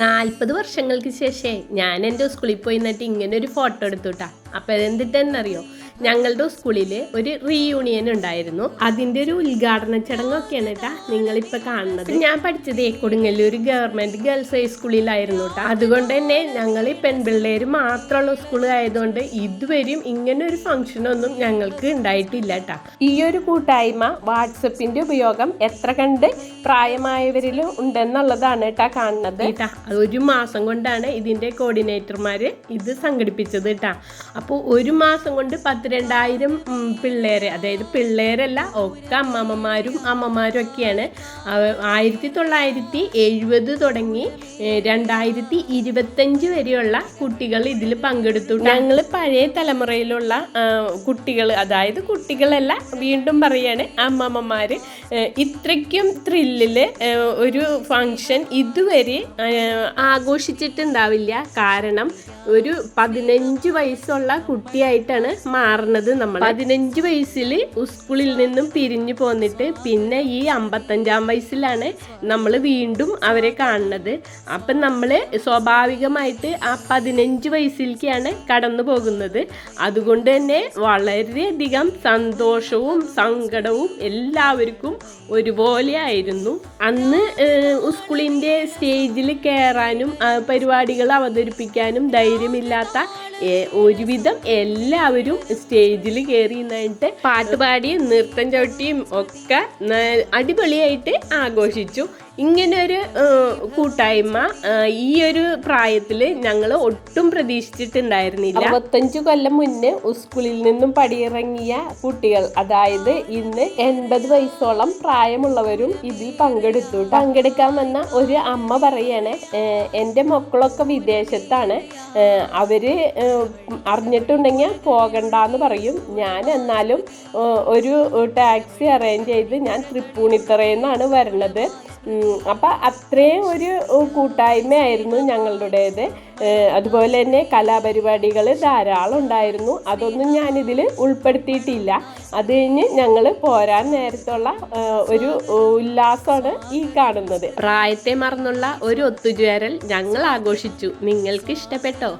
നാൽപ്പത് വർഷങ്ങൾക്ക് ശേഷം ഞാൻ എന്റെ സ്കൂളിൽ പോയി നിന്നിട്ട് ഇങ്ങനെ ഒരു ഫോട്ടോ എടുത്തുട്ടാ. അപ്പം അതെന്തിട്ടെന്നറിയോ? ഞങ്ങളുടെ സ്കൂളിൽ ഒരു റീയൂണിയൻ ഉണ്ടായിരുന്നു. അതിന്റെ ഒരു ഉദ്ഘാടന ചടങ്ങൊക്കെയാണ് കേട്ടാ നിങ്ങളിപ്പോൾ കാണുന്നത്. ഞാൻ പഠിച്ചത് കൊടുങ്ങല്ലൂർ ഗവൺമെന്റ് ഗേൾസ് ഹൈസ്കൂളിലായിരുന്നു കേട്ടോ അതുകൊണ്ട് തന്നെ ഞങ്ങൾ പെൺപിള്ളേർ മാത്രമുള്ള സ്കൂൾ ആയതുകൊണ്ട് ഇതുവരെയും ഇങ്ങനെ ഒരു ഫംഗ്ഷനൊന്നും ഞങ്ങൾക്ക് ഉണ്ടായിട്ടില്ല കേട്ടാ ഈ ഒരു കൂട്ടായ്മ വാട്സപ്പിന്റെ ഉപയോഗം എത്ര കണ്ട് പ്രായമായവരിൽ ഉണ്ടെന്നുള്ളതാണ് കേട്ടാ കാണുന്നത്. കേട്ടാ ഒരു മാസം കൊണ്ടാണ് ഇതിന്റെ കോർഡിനേറ്റർമാർ ഇത് സംഘടിപ്പിച്ചത് കേട്ടാ അപ്പോൾ ഒരു മാസം കൊണ്ട് പത്ത് രണ്ടായിരം പിള്ളേർ അതായത് പിള്ളേരല്ല ഒക്കെ അമ്മമ്മമാരും അമ്മമാരും ഒക്കെയാണ്. ആയിരത്തി തൊള്ളായിരത്തി എഴുപത് തുടങ്ങി രണ്ടായിരത്തി ഇരുപത്തഞ്ച് വരെയുള്ള കുട്ടികൾ ഇതിൽ പങ്കെടുത്തു ഞങ്ങൾ പഴയ തലമുറയിലുള്ള കുട്ടികൾ അതായത് കുട്ടികളല്ല വീണ്ടും പറയാണ് അമ്മമ്മമാർ ഇത്രയ്ക്കും ത്രില്ലിൽ ഒരു ഫങ്ഷൻ ഇതുവരെ ആഘോഷിച്ചിട്ടുണ്ടാവില്ല. കാരണം ഒരു പതിനഞ്ച് വയസ്സുള്ള കുട്ടിയായിട്ടാണ് മാറുന്നത് നമ്മൾ പതിനഞ്ച് വയസ്സിൽ സ്കൂളിൽ നിന്നും പിരിഞ്ഞു പോന്നിട്ട് പിന്നെ ഈ അമ്പത്തഞ്ചാം വയസ്സിലാണ് നമ്മൾ വീണ്ടും അവരെ കാണുന്നത്. അപ്പം നമ്മൾ സ്വാഭാവികമായിട്ട് ആ പതിനഞ്ച് വയസ്സിലേക്കാണ് കടന്നു പോകുന്നത്. അതുകൊണ്ട് തന്നെ വളരെയധികം സന്തോഷവും സങ്കടവും എല്ലാവർക്കും ഒരുപോലെ ആയിരുന്നു അന്ന് സ്കൂളിന്റെ സ്റ്റേജിൽ കയറാനും പരിപാടികൾ അവതരിപ്പിക്കാനും ധൈര്യമില്ലാത്ത ഒരുവിധം എല്ലാവരും സ്റ്റേജിൽ കയറി നിന്നിട്ട് പാട്ടുപാടിയും നൃത്തം ചവിട്ടിയും ഒക്കെ അടിപൊളിയായിട്ട് ആഘോഷിച്ചു. ഇങ്ങനെ ഒരു കൂട്ടായ്മ ഈ ഒരു പ്രായത്തിൽ ഞങ്ങൾ ഒട്ടും പ്രതീക്ഷിച്ചിട്ടുണ്ടായിരുന്നില്ല. അറുപത്തഞ്ചു കൊല്ലം മുന്നേ സ്കൂളിൽ നിന്നും പടിയിറങ്ങിയ കുട്ടികൾ അതായത് ഇന്ന് എൺപത് വയസ്സോളം പ്രായമുള്ളവരും ഇതിൽ പങ്കെടുത്തു. പങ്കെടുക്കാൻ വന്ന ഒരു അമ്മ പറയാണ് "ഏഹ്, എന്റെ മക്കളൊക്കെ വിദേശത്താണ്. അവർ അറിഞ്ഞിട്ടുണ്ടെങ്കിൽ പോകണ്ടെന്ന് പറയും. ഞാൻ എന്നാലും ഒരു ടാക്സി അറേഞ്ച് ചെയ്ത് ഞാൻ തൃപ്പൂണിത്തറയിൽ നിന്നാണ് വരണത്. അപ്പൊ അത്രയും ഒരു കൂട്ടായ്മയായിരുന്നു ഞങ്ങളുടേത്. അതുപോലെ തന്നെ കലാപരിപാടികൾ ധാരാളം ഉണ്ടായിരുന്നു അതൊന്നും ഞാനിതിൽ ഉൾപ്പെടുത്തിയിട്ടില്ല. അത് കഴിഞ്ഞ് ഞങ്ങൾ പോരാൻ നേരത്തുള്ള ഒരു ഉല്ലാസമാണ് ഈ കാണുന്നത്. പ്രായത്തെ മറന്നുള്ള ഒരു ഒത്തുചേരൽ ഞങ്ങൾ ആഘോഷിച്ചു. നിങ്ങൾക്ക് ഇഷ്ടപ്പെട്ടോ